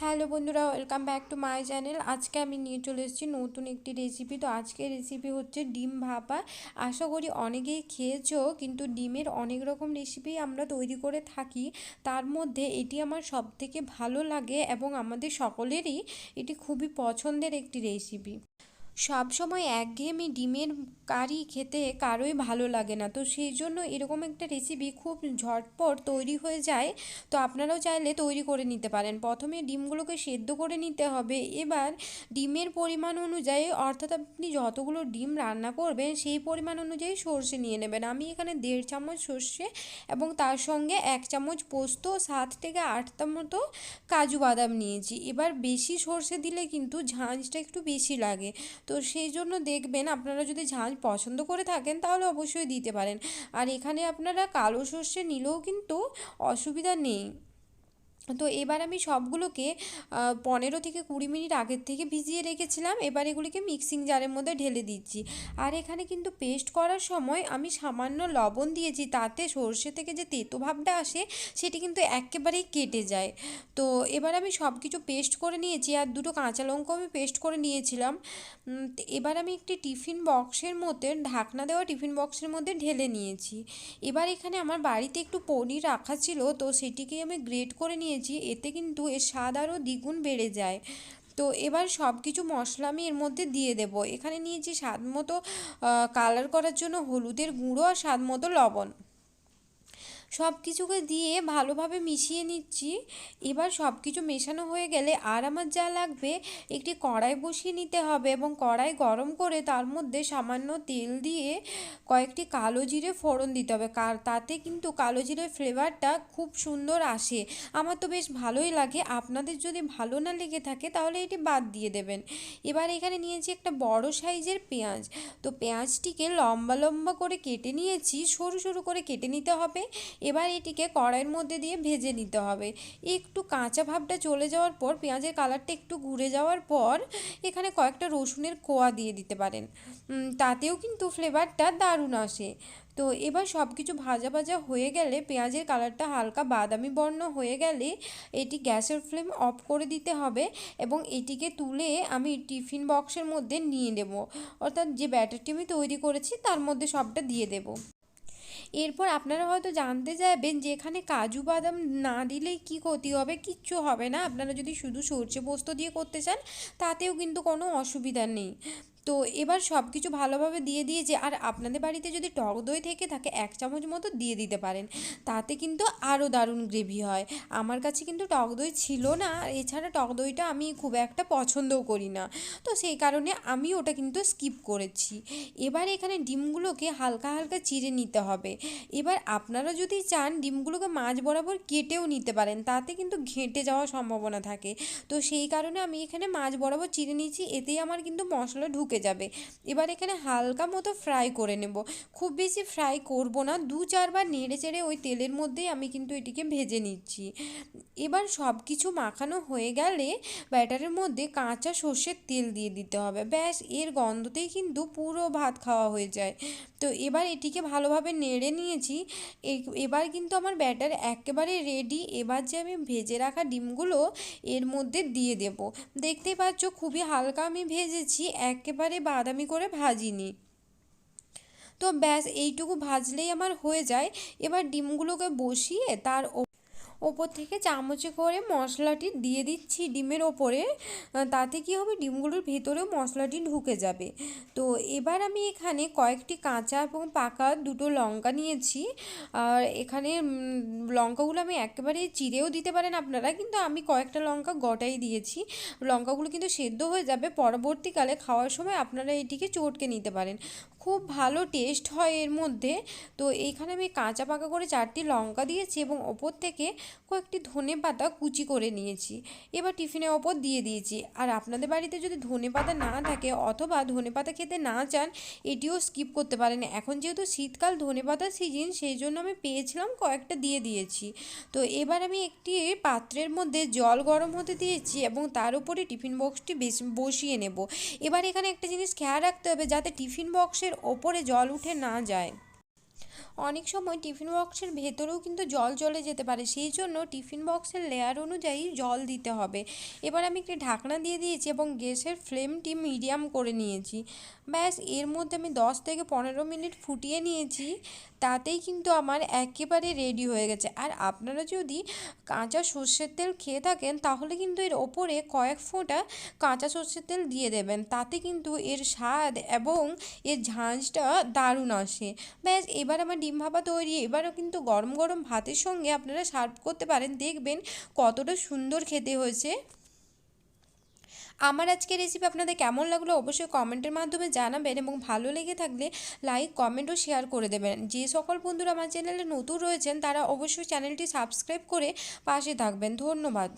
Hello বন্ধুরা welcome back to my channel আজকে আমি নিয়ে চলে এসেছি নতুন একটি রেসিপি তো আজকের রেসিপি হচ্ছে ডিম ভাপা। আশা করি অনেকেই খেয়েছো, কিন্তু ডিমের অনেক রকম রেসিপি আমরা তৈরি করে থাকি। তার মধ্যে এটি আমার সবথেকে ভালো লাগে এবং আমাদের সকলেরই এটি খুবই পছন্দের একটি রেসিপি সব সময় একঘেয়েমি ডিমের কারি খেতে কারোই ভালো লাগে না। তো সেই জন্য এরকম একটা রেসিপি খুব ঝটপট তৈরি হয়ে যায়, তো আপনারাও চাইলে তৈরি করে নিতে পারেন। প্রথমে ডিমগুলোকে সেদ্ধ করে নিতে হবে। এবার ডিমের পরিমাণ অনুযায়ী, অর্থাৎ আপনি যতগুলো ডিম রান্না করবেন, সেই পরিমাণ অনুযায়ী সর্ষে নিয়ে নেবেন। আমি এখানে দেড় চামচ সর্ষে এবং তার সঙ্গে এক চামচ পোস্ত, সাত থেকে আটটা মতো কাজু বাদাম নিয়েছি। এবার বেশি সর্ষে দিলে কিন্তু ঝাঁঝটা একটু বেশি লাগে। তো সেই জন্য দেখবেন আপনারা যদি ঝাঁজ পছন্দ করে থাকেন তাহলে অবশ্যই দিতে পারেন। আর এখানে আপনারা কালো সর্ষে নিলেও কিন্তু অসুবিধা নেই। তো এবার আমি সবগুলোকে পনেরো থেকে কুড়ি মিনিট আগের থেকে ভিজিয়ে রেখেছিলাম। এবার এগুলিকে মিক্সিং জারের মধ্যে ঢেলে দিচ্ছি। আর এখানে কিন্তু পেস্ট করার সময় আমি সামান্য লবণ দিয়েছি, তাতে সর্ষে থেকে যে তেতো ভাবটা আসে, সেটি কিন্তু একেবারেই কেটে যায়। তো এবার আমি সব কিছু পেস্ট করে নিয়েছি, আর দুটো কাঁচা লঙ্কা আমি পেস্ট করে নিয়েছিলাম। এবার আমি একটি টিফিন বক্সের মধ্যে, ঢাকনা দেওয়া টিফিন বক্সের মধ্যে ঢেলে নিয়েছি। এবার এখানে আমার বাড়িতে একটু পনির রাখা ছিল, তো সেটিকে আমি গ্রেট করে নিয়ে নিয়েছি এতে কিন্তু এর স্বাদ আরও দ্বিগুণ বেড়ে যায়। তো এবার সব কিছু মশলা আমি এর মধ্যে দিয়ে দেব। এখানে নিয়েছি স্বাদ মতো কালার করার জন্য হলুদের গুঁড়ো আর স্বাদ মতো লবণ। সব কিছুকে দিয়ে ভালোভাবে মিশিয়ে নিচ্ছি। এবার সব কিছু মেশানো হয়ে গেলে আর আমার যা লাগবে, একটি কড়াই বসিয়ে নিতে হবে এবং কড়াই গরম করে তার মধ্যে সামান্য তেল দিয়ে কয়েকটি কালো জিরে ফোড়ন দিতে হবে। তাতে কিন্তু কালো জিরের ফ্লেভারটা খুব সুন্দর আসে। আমার তো বেশ ভালোই লাগে। আপনাদের যদি ভালো না লেগে থাকে তাহলে এটি বাদ দিয়ে দেবেন। এবার এখানে নিয়েছি একটা বড় সাইজের পেঁয়াজ। তো পেঁয়াজটিকে লম্বা লম্বা করে কেটে নিয়েছি। সরু সরু করে কেটে নিতে হবে। এবার এটিকে কড়াইয়ের মধ্যে দিয়ে ভেজে নিতে হবে। একটু কাঁচা ভাবটা চলে যাওয়ার পর, পেঁয়াজের কালারটা একটু ঘুরে যাওয়ার পর, এখানে কয়েকটা রসুনের কোয়া দিয়ে দিতে পারেন। তাতেও কিন্তু ফ্লেভারটা দারুণ আসে। তো এবার সব কিছু ভাজা ভাজা হয়ে গেলে, পেঁয়াজের কালারটা হালকা বাদামি বর্ণ হয়ে গেলে, এটি গ্যাসের ফ্লেম অফ করে দিতে হবে এবং এটিকে তুলে আমি টিফিন বক্সের মধ্যে নিয়ে নেব। অর্থাৎ যে ব্যাটারটি আমি তৈরি করেছি, তার মধ্যে সবটা দিয়ে দেবো। এরপর আপনারা হয়তো জানতে চাইবেন যে এখানে কাজু বাদাম না দিলে কি ক্ষতি হবে? কিচ্ছু হবে না। আপনারা যদি শুধু সর্ষে পোস্ত দিয়ে করতে চান, তাতেও কিন্তু কোনো অসুবিধা নেই। তো এবার সব কিছু ভালোভাবে দিয়ে দিয়েছে আর আপনাদের বাড়িতে যদি টক দই থেকে থাকে, এক চামচ মতো দিয়ে দিতে পারেন। তাতে কিন্তু আরও দারুণ গ্রেভি হয়। আমার কাছে কিন্তু টক দই ছিল না। আর এছাড়া টক দইটা আমি খুব একটা পছন্দও করি না। তো সেই কারণে আমি ওটা কিন্তু স্কিপ করেছি। এবার এখানে ডিমগুলোকে হালকা হালকা চিড়ে নিতে হবে। এবার আপনারা যদি চান, ডিমগুলোকে মাছ বরাবর কেটেও নিতে পারেন। তাতে কিন্তু ঘেঁটে যাওয়ার সম্ভাবনা থাকে। তো সেই কারণে আমি এখানে মাছ বরাবর চিড়ে নিয়েছি। এতেই আমার কিন্তু মশলা ঢুকে ঢুকে যাবে। এবার এখানে হালকা মতো ফ্রাই করে নেব। খুব বেশি ফ্রাই করব না। দু চারবার নেড়ে চেড়ে ওই তেলের মধ্যেই আমি কিন্তু এটিকে ভেজে নিচ্ছি। এবার সব কিছু মাখানো হয়ে গেলে ব্যাটারের মধ্যে কাঁচা সর্ষের তেল দিয়ে দিতে হবে। ব্যাস, এর গন্ধতেই কিন্তু পুরো ভাত খাওয়া হয়ে যায়। তো এবার এটিকে ভালোভাবে নেড়ে নিয়েছি। এবার কিন্তু আমার ব্যাটার একেবারে রেডি এবার যে আমি ভেজে রাখা ডিমগুলো এর মধ্যে দিয়ে দেব। দেখতেই পাচ্ছ, খুবই হালকা আমি ভেজেছি। একেবারে বাদামি করে ভাজিনি। তো ব্যাস এইটুকু ভাজলেই আমার হয়ে যায়। এবার ডিমগুলোকে বসিয়ে তার ওপর থেকে চামচে করে মশলাটি দিয়ে দিচ্ছি ডিমের ওপরে। তাতে কী হবে? ডিমগুলোর ভেতরেও মশলাটি ঢুকে যাবে। তো এবার আমি এখানে কয়েকটি কাঁচা এবং পাকা দুটো লঙ্কা নিয়েছি। আর এখানে লঙ্কাগুলো আমি একেবারে চিড়েও দিতে পারেন আপনারা, কিন্তু আমি কয়েকটা লঙ্কা গটাই দিয়েছি। লঙ্কাগুলো কিন্তু সেদ্ধ হয়ে যাবে। পরবর্তীকালে খাওয়ার সময় আপনারা এটিকে চটকে নিতে পারেন। খুব ভালো টেস্ট হয় এর মধ্যে। তো এইখানে আমি কাঁচা পাকা করে চারটি লঙ্কা দিয়েছি এবং ওপর থেকে কয়েকটি ধনে পাতা কুচি করে নিয়েছি। এবার টিফিনের ওপর দিয়ে দিয়েছি। আর আপনাদের বাড়িতে যদি ধনে পাতা না থাকে অথবা ধনে পাতা খেতে না চান, এটিও স্কিপ করতে পারেন। এখন যেহেতু শীতকাল ধনে পাতার সিজন সেই জন্য আমি পেয়েছিলাম কয়েকটা দিয়ে দিয়েছি। তো এবার আমি একটি পাত্রের মধ্যে জল গরম হতে দিয়েছি এবং তার উপরে টিফিন বক্সটি বসিয়ে নেব। এবার এখানে একটা জিনিস খেয়াল রাখতে হবে, যাতে টিফিন বক্সের ওপরে জল উঠে না যায়। অনেক সময় টিফিন বক্সের ভেতরেও কিন্তু জল চলে যেতে পারে। সেই জন্য টিফিন বক্সের লেয়ার অনুযায়ী জল দিতে হবে। এবার আমি একটি ঢাকনা দিয়ে দিয়েছি এবং গ্যাসের ফ্লেমটি মিডিয়াম করে নিয়েছি। ব্যাস, এর মধ্যে আমি দশ থেকে পনেরো মিনিট ফুটিয়ে নিয়েছি। তাতেই কিন্তু আমার একেবারে রেডি হয়ে গেছে। আর আপনারা যদি কাঁচা সর্ষের তেল খেয়ে থাকেন, তাহলে কিন্তু এর ওপরে কয়েক ফোঁটা কাঁচা সর্ষের তেল দিয়ে দেবেন। তাতে কিন্তু এর স্বাদ এবং এর ঝাঁঝটা দারুণ আসে। ব্যাস, এবার আমার ডিম ভাপা তৈরি, এবারও কিন্তু গরম গরম ভাতের সঙ্গে আপনারা সার্ভ করতে পারেন। দেখবেন কতটা সুন্দর খেতে হয়েছে। আমার আজকের রেসিপি আপনাদের কেমন লাগল অবশ্যই কমেন্টের মাধ্যমে জানাবেন এবং ভালো লেগে থাকলে লাইক কমেন্ট ও শেয়ার করে দেবেন। যে সকল বন্ধুরা আমার চ্যানেলে নতুন রয়েছেন তারা অবশ্যই চ্যানেলটি সাবস্ক্রাইব করে পাশে থাকবেন। ধন্যবাদ।